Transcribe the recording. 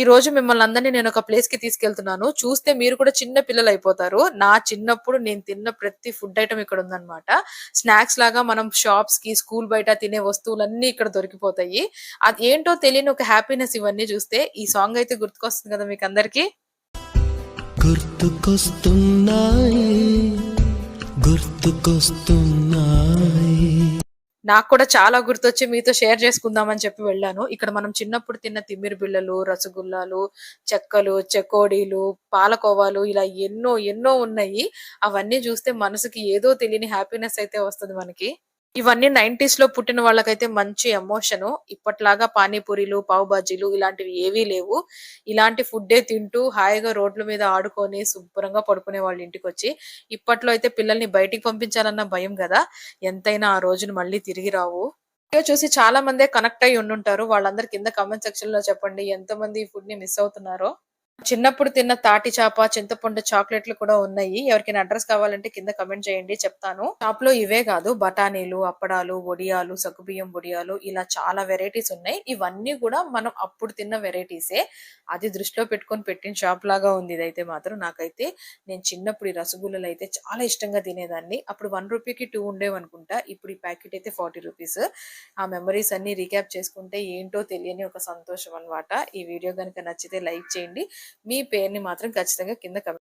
ఈ రోజు మిమ్మల్ని అందరినీ నేను ఒక ప్లేస్కి తీసుకెళ్తున్నాను. చూస్తే మీరు కూడా చిన్న పిల్లలు అయిపోతారు. నా చిన్నప్పుడు నేను తిన్న ప్రతి ఫుడ్ ఐటమ్ ఇక్కడ ఉందన్నమాట. స్నాక్స్ లాగా మనం షాప్స్కి స్కూల్ బయట తినే వస్తువులన్నీ ఇక్కడ దొరికిపోతాయి. అది ఏంటో తెలియని ఒక హ్యాపీనెస్ ఇవన్నీ చూస్తే ఈ సాంగ్ అయితే గుర్తుకొస్తుంది కదా మీకు అందరికి? గుర్తుకొస్తున్నాయి. గుర్తుకొస్తున్నాయి. నాకు కూడా చాలా గుర్తొచ్చి మీతో షేర్ చేసుకుందామని చెప్పి వెళ్ళాను. ఇక్కడ మనం చిన్నప్పుడు తిన్న తిమ్మిరి బిళ్ళలు రసగుల్లాలు చెక్కలు చెకోడీలు పాలకోవాలు ఇలా ఎన్నో ఎన్నో ఉన్నాయి. అవన్నీ చూస్తే మనసుకి ఏదో తెలియని హ్యాపీనెస్ అయితే వస్తుంది మనకి. ఇవన్నీ నైన్టీస్లో పుట్టిన వాళ్ళకైతే మంచి ఎమోషన్ ఇప్పట్లాగా పానీపూరీలు పావు బాజీలు ఇలాంటివి ఏవీ లేవు. ఇలాంటి ఫుడ్డే తింటూ హాయిగా రోడ్ల మీద ఆడుకొని శుభ్రంగా పడుకునే వాళ్ళ ఇంటికి వచ్చి ఇప్పట్లో అయితే పిల్లల్ని బయటికి పంపించాలన్న భయం కదా. ఎంతైనా ఆ రోజులు మళ్ళీ తిరిగి రావు. వీడియో చూసి చాలా మందే కనెక్ట్ అయి ఉండుంటారు వాళ్ళందరి కింద కామెంట్ సెక్షన్లో చెప్పండి. ఎంత మంది ఈ ఫుడ్ని మిస్ అవుతున్నారో. చిన్నప్పుడు తిన్న తాటి చాప చింతపండు చాక్లెట్లు కూడా ఉన్నాయి. ఎవరికైనా అడ్రస్ కావాలంటే కింద కమెంట్ చేయండి చెప్తాను. షాప్లో ఇవే కాదు బఠానీలు అప్పడాలు వడియాలు సగ్గుబియ్యం వడియాలు ఇలా చాలా వెరైటీస్ ఉన్నాయి. ఇవన్నీ కూడా మనం అప్పుడు తిన్న వెరైటీసే అది దృష్టిలో పెట్టుకొని పెట్టిన షాప్ లాగా ఉంది. ఇదైతే మాత్రం నాకైతే నేను చిన్నప్పుడు ఈ రసగుల్లలు అయితే చాలా ఇష్టంగా తినేదాన్ని. అప్పుడు వన్ రూపీకి టూ ఉండేవనుకుంటా ఇప్పుడు ఈ ప్యాకెట్ అయితే ఫార్టీ రూపీస్. ఆ మెమరీస్ అన్ని రీక్యాప్ చేసుకుంటే ఏంటో తెలియని ఒక సంతోషం అన్నమాట. ఈ వీడియో కనుక నచ్చితే లైక్ చేయండి. మీ పేరుని మాత్రం ఖచ్చితంగా కింద comment